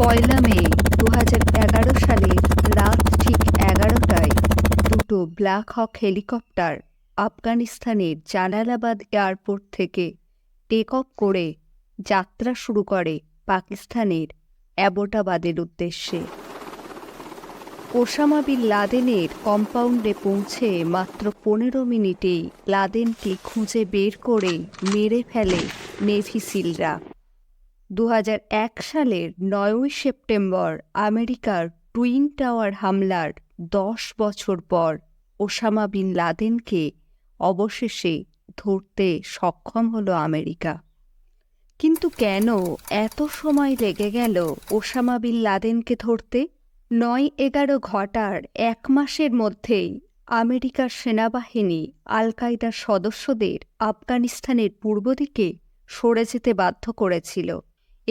পয়লা মে দু এগারো সালে রাত ঠিক এগারোটায় দুটো ব্ল্যাক হক হেলিকপ্টার আফগানিস্তানের জালালাবাদ এয়ারপোর্ট থেকে টেক অফ করে যাত্রা শুরু করে পাকিস্তানের অ্যাবোটাবাদের উদ্দেশ্যে। ওসামা বিন লাদেনের কম্পাউন্ডে পৌঁছে মাত্র পনেরো মিনিটেই লাদেনকে খুঁজে বের করে মেরে ফেলে নেভি সিলরা। এক সালের নয়ই সেপ্টেম্বর আমেরিকার টুইন টাওয়ার হামলার দশ বছর পর ওসামা বিন লাদেনকে অবশেষে ধরতে সক্ষম হলো আমেরিকা। কিন্তু কেন এত সময় লেগে গেল ওসামা বিন লাদেনকে ধরতে? নয় এগারো ঘটার এক মাসের মধ্যেই আমেরিকার সেনাবাহিনী আল কায়দার সদস্যদের আফগানিস্তানের পূর্ব দিকে সরে যেতে বাধ্য করেছিল।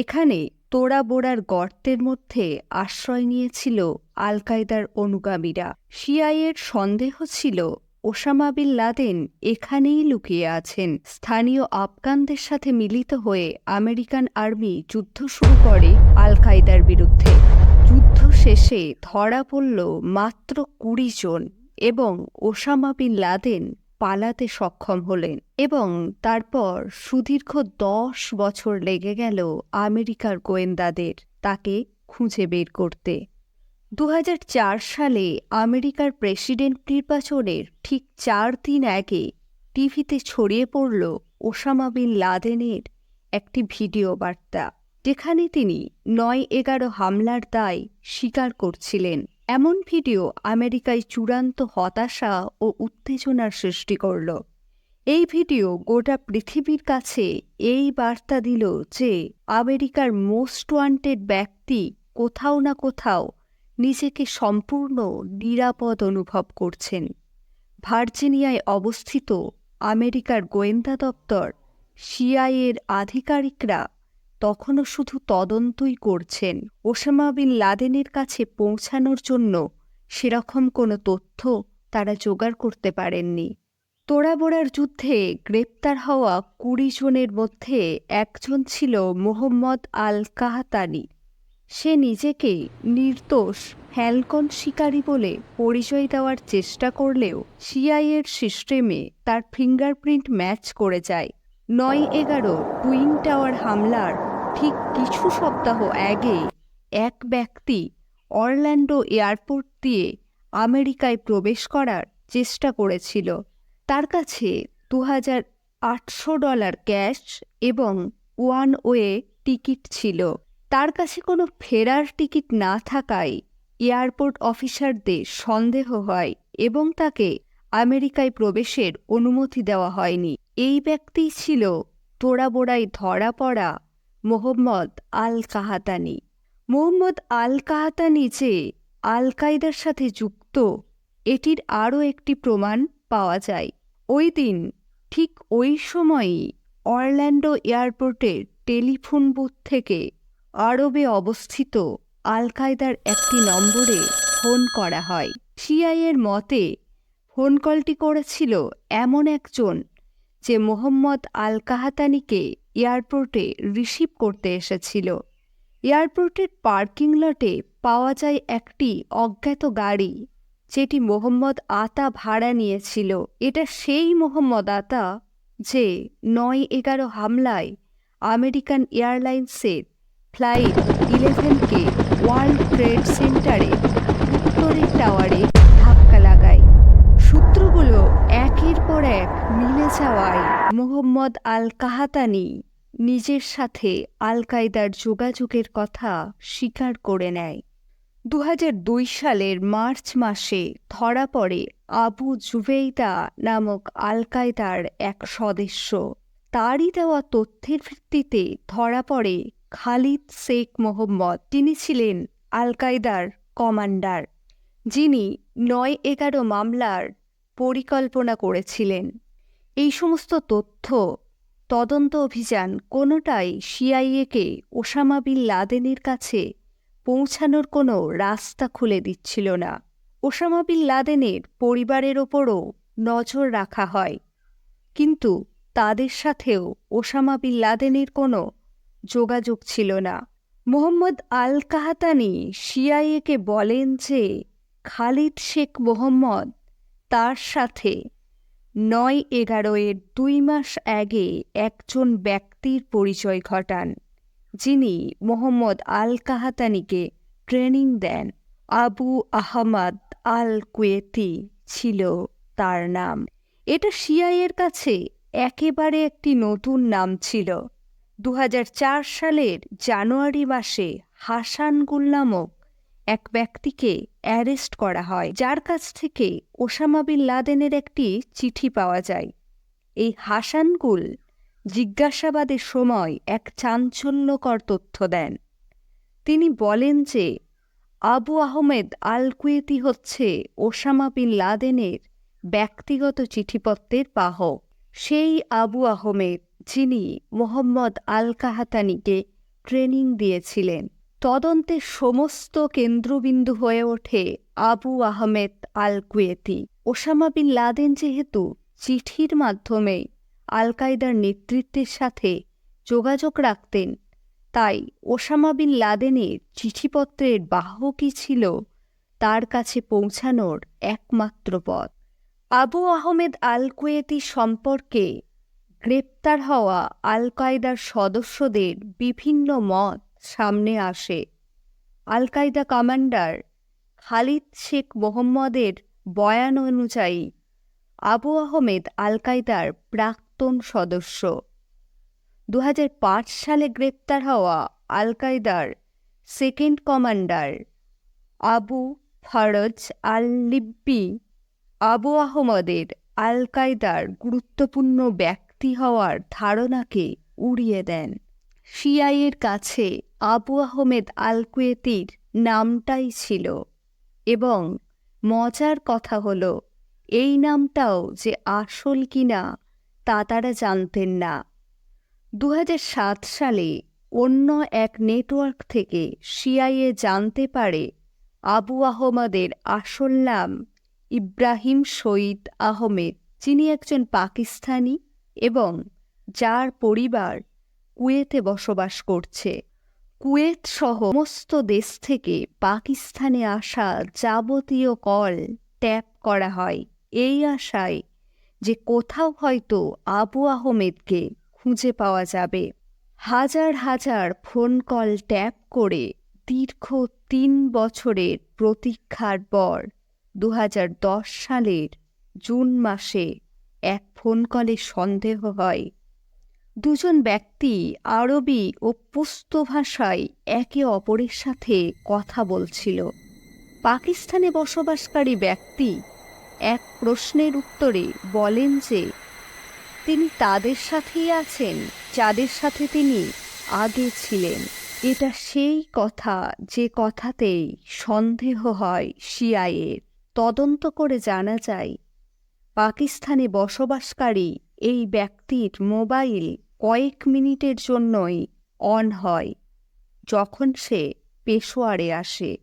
এখানে তোড়া বোড়ার গর্তের মধ্যে আশ্রয় নিয়েছিল আল কায়দার অনুগামীরা। সিআইয়ের সন্দেহ ছিল ওসামা বিন লাদেন এখানেই লুকিয়ে আছেন। স্থানীয় আফগানদের সাথে মিলিত হয়ে আমেরিকান আর্মি যুদ্ধ শুরু করে আল কায়দার বিরুদ্ধে। যুদ্ধ শেষে ধরা পড়ল মাত্র কুড়ি জন এবং ওসামা বিন লাদেন পালাতে সক্ষম হলেন এবং তারপর সুদীর্ঘ দশ বছর লেগে গেল আমেরিকার গোয়েন্দাদের তাকে খুঁজে বের করতে। দু হাজার চার সালে আমেরিকার প্রেসিডেন্ট নির্বাচনের ঠিক চার দিন আগে টিভিতে ছড়িয়ে পড়ল ওসামা বিন লাদেনের একটি ভিডিও বার্তা, যেখানে তিনি নয় এগারো হামলার দায় স্বীকার করছিলেন। এমন ভিডিও আমেরিকায় চূড়ান্ত হতাশা ও উত্তেজনার সৃষ্টি করল। এই ভিডিও গোটা পৃথিবীর কাছে এই বার্তা দিল যে আমেরিকার মোস্ট ওয়ান্টেড ব্যক্তি কোথাও না কোথাও নিজেকে সম্পূর্ণ নিরাপদ অনুভব করছেন। ভার্জিনিয়ায় অবস্থিত আমেরিকার গোয়েন্দা দপ্তর সিআইয়ের আধিকারিকরা তখনও শুধু তদন্তই করছেন। ওসামা বিন লাদেনের কাছে পৌঁছানোর জন্য সেরকম কোনো তথ্য তারা জোগাড় করতে পারেননি। তোড়াবোড়ার যুদ্ধে গ্রেপ্তার হওয়া কুড়ি জনের মধ্যে একজন ছিল মোহাম্মদ আল কাহাতানি সে নিজেকে নির্দোষ ফ্যালকন শিকারী বলে পরিচয় দেওয়ার চেষ্টা করলেও সিআইয়ের সিস্টেমে তার ফিঙ্গারপ্রিন্ট ম্যাচ করে যায়। নয় এগারো টুইন টাওয়ার হামলার ঠিক কিছু সপ্তাহ আগে এক ব্যক্তি অরল্যান্ডো এয়ারপোর্ট দিয়ে আমেরিকায় প্রবেশ করার চেষ্টা করেছিল। তার কাছে দু হাজার আটশো ডলার ক্যাশ এবং ওয়ান ওয়ে টিকিট ছিল। তার কাছে কোনো ফেরার টিকিট না থাকায় এয়ারপোর্ট অফিসারদের সন্দেহ হয় এবং তাকে আমেরিকায় প্রবেশের অনুমতি দেওয়া হয়নি। এই ব্যক্তিই ছিল তোড়াবোড়ায় ধরা পড়া মোহাম্মদ আল কাহাতানি মোহাম্মদ আল কাহাতানি যে আল কায়দার সাথে যুক্ত, এটির আরও একটি প্রমাণ পাওয়া যায়। ওই দিন, ঠিক ওই সময়ই অরল্যান্ডো এয়ারপোর্টের টেলিফোন বুথ থেকে আরবে অবস্থিত আল কায়দার একটি নম্বরে ফোন করা হয়। সিআইয়ের মতে, ফোন কলটি করেছিল এমন একজন যে মোহাম্মদ আল কাহাতানিকে এয়ারপোর্টে রিসিভ করতে এসেছিল। এয়ারপোর্টের পার্কিং লটে পাওয়া যায় একটি অজ্ঞাত গাড়ি, যেটি মোহাম্মদ আতা ভাড়া নিয়েছিল। এটা সেই মোহাম্মদ আতা যে নয় এগারো হামলায় আমেরিকান এয়ারলাইন্সের ফ্লাইট ইলেভেনকে ওয়ার্ল্ড ট্রেড সেন্টারে মিলে যাওয়ায় মোহাম্মদ আল কাহাতানি নিজের সাথে আল কায়দার যোগাযোগের কথা স্বীকার করে নেয়। দু হাজার দুই সালের মার্চ মাসে ধরা পড়ে আবু জুবেইদা নামক আল কায়দার এক সদস্য। তারই দেওয়া তথ্যের ভিত্তিতে ধরা পড়ে খালিদ শেখ মোহাম্মদ। তিনি ছিলেন আল কায়দার কমান্ডার, যিনি নয় এগারো মামলার পরিকল্পনা করেছিলেন। এই সমস্ত তথ্য, তদন্ত অভিযান কোনোটাই সিআইএকে ওসামা বিন লাদেনের কাছে পৌঁছানোর কোনো রাস্তা খুলে দিচ্ছিল না। ওসামা বিন লাদেনের পরিবারের ওপরও নজর রাখা হয়। কিন্তু তাদের সাথেও ওসামা বিন লাদেনের কোনো যোগাযোগ ছিল না। মোহাম্মদ আল কাহাতানি সিআইএকে বলেন যে, খালিদ শেখ মোহাম্মদ তার সাথে নয় এগারো এর দুই মাস আগে একজন ব্যক্তির পরিচয় ঘটান, যিনি মোহাম্মদ আল কাহাতানিকে ট্রেনিং দেন। আবু আহমদ আল কুয়েতি ছিল তার নাম। এটা সিআইয়ের কাছে একেবারে একটি নতুন নাম ছিল। দু হাজার চার সালের জানুয়ারি মাসে হাসানগুল নামক এক ব্যক্তিকে অ্যারেস্ট করা হয়, যার কাছ থেকে ওসামা বিন লাদেনের একটি চিঠি পাওয়া যায়। এই হাসানগুল জিজ্ঞাসাবাদের সময় এক চাঞ্চল্যকর তথ্য দেন। তিনি বলেন যে, আবু আহমেদ আল কুয়েতি হচ্ছে ওসামা বিন লাদেনের ব্যক্তিগত চিঠিপত্রের বাহক। সেই আবু আহমেদ, যিনি মোহাম্মদ আল কাহাতানিকে ট্রেনিং দিয়েছিলেন। তদন্তের সমস্ত কেন্দ্রবিন্দু হয়ে ওঠে Abu Ahmed al Kuwaiti Osama bin Laden যেহেতু চিঠির মাধ্যমে আল কায়দার নেতৃত্বের সাথে যোগাযোগ রাখতেন, তাই ওসামা বিন লাদেনের চিঠিপত্রের বাহকই ছিল তার কাছে পৌঁছানোর একমাত্র পথ। আবু আহমেদ আল কুয়েতি সম্পর্কে গ্রেপ্তার হওয়া আল কায়দার সদস্যদের বিভিন্ন মত সামনে আসে। আল কায়দা কমান্ডার খালিদ শেখ মোহাম্মদের বয়ান অনুযায়ী, আবু আহমেদ আল কায়দার প্রাক্তন সদস্য। দু হাজার পাঁচ সালে গ্রেপ্তার হওয়া আল কায়দার second commander Abu Faraj al Libbi Abu আহমদের আল কায়দার গুরুত্বপূর্ণ ব্যক্তি হওয়ার ধারণাকে উড়িয়ে দেন। সিআইয়ের কাছে আবু আহমেদ আল কুয়েতির নামটাই ছিল এবং মজার কথা হল, এই নামটাও যে আসল কিনা তা তারা জানতেন না। দু হাজার সাত সালে অন্য এক নেটওয়ার্ক থেকে সিআইএ জানতে পারে আবু আহমদের আসল নাম ইব্রাহিম শহীদ আহমেদ, যিনি একজন পাকিস্তানি এবং যার পরিবার কুয়েতে বসবাস করছে। কুয়েত সহ সমস্ত দেশ থেকে পাকিস্তানে আসা যাবতীয় কল ট্যাপ করা হয়। এই আশায় যে কোথাও হয়তো আবু আহমেদকে খুঁজে পাওয়া যাবে। হাজার হাজার ফোন কল ট্যাপ করে দীর্ঘ তিন বছরের প্রতীক্ষার পর দু হাজার দশ সালের জুন মাসে এক ফোন কলে সন্দেহ হয় দুজন ব্যক্তি আরবি ও পুস্ত ভাষায় একে অপরের সাথে কথা বলছিল। পাকিস্তানে বসবাসকারী ব্যক্তি এক প্রশ্নের উত্তরে বলেন যে, তিনি তাদের সাথেই আছেন, যাদের সাথে তিনি আগে ছিলেন। এটা সেই কথা যে কথাতেই সন্দেহ হয় সিআইয়ের তদন্ত করে জানা যায়, পাকিস্তানে বসবাসকারী এই ব্যক্তির মোবাইল কয়েক মিনিটের জন্যই অন হয়, যখন সে পেশোয়ারে আসে।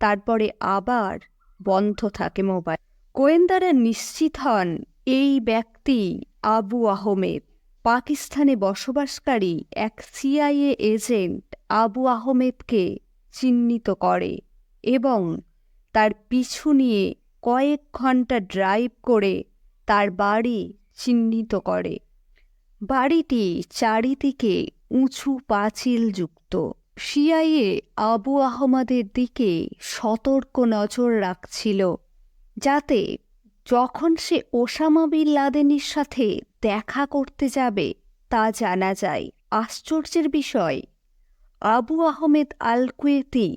তারপরে আবার বন্ধ থাকে মোবাইল। গোয়েন্দারা নিশ্চিত হন, এই ব্যক্তি আবু আহমেদ। পাকিস্তানে বসবাসকারী এক সিআইএ এজেন্ট আবু আহমেদকে চিহ্নিত করে এবং তার পিছু নিয়ে কয়েক ঘণ্টা ড্রাইভ করে তার বাড়ি চিহ্নিত করে। বাড়িটি চারিদিকে উঁচু পাঁচিল যুক্ত। সিআইএ আবু আহমদের দিকে সতর্ক নজর রাখছিল, যাতে যখন সে ওসামা বিন লাদেনের সাথে দেখা করতে যাবে তা জানা যায়। আশ্চর্যের বিষয়, আবু আহমেদ আল কুয়েতি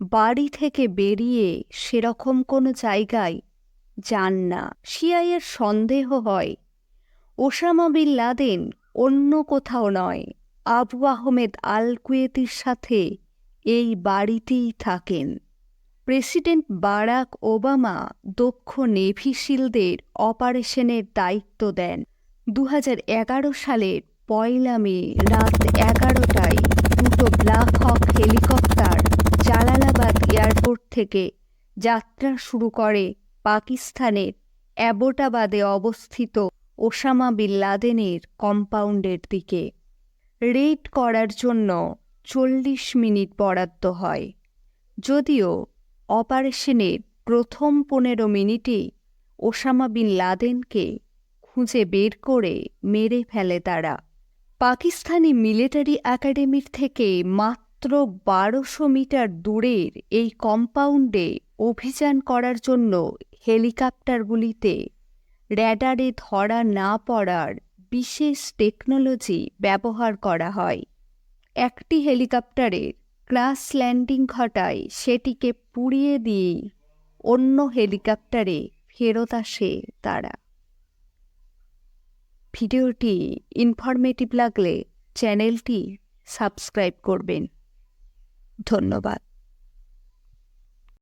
বাড়ি থেকে বেরিয়ে সেরকম কোনো জায়গায় যান না। সিআইয়ের সন্দেহ হয় ওসামা বিন লাদেন অন্য কোথাও নয়। আবু আহমেদ আল কুয়েতির সাথে এই বাড়িতেই থাকেন। প্রেসিডেন্ট বারাক ওবামা দক্ষ নেভিশিলদের অপারেশনের দায়িত্ব দেন। দু হাজার এগারো সালের পয়লা মে রাত এগারোটায় দুটো Black Hawk helicopter Jalalabad airport থেকে যাত্রা শুরু করে পাকিস্তানের অ্যাবোটাবাদে অবস্থিত ওসামা বিন লাদেনের কম্পাউন্ডের দিকে। রেড করার জন্য চল্লিশ মিনিট বরাদ্দ হয়। যদিও অপারেশনের প্রথম পনেরো মিনিটে ওসামা বিন লাদেনকে খুঁজে বের করে মেরে ফেলে তারা। পাকিস্তানি মিলিটারি একাডেমির থেকে মাত্র বারোশো মিটার দূরের এই কম্পাউন্ডে অভিযান করার জন্য হেলিকপ্টারগুলিতে র্যাডারে ধরা না পড়ার বিশেষ টেকনোলজি ব্যবহার করা হয়। একটি হেলিকপ্টারের ক্রাশ ল্যান্ডিং ঘটায়, সেটিকে পুড়িয়ে দিয়ে অন্য হেলিকপ্টারে ফেরত আসে তারা। ভিডিওটি ইনফরমেটিভ লাগলে চ্যানেলটি সাবস্ক্রাইব করবেন। ধন্যবাদ।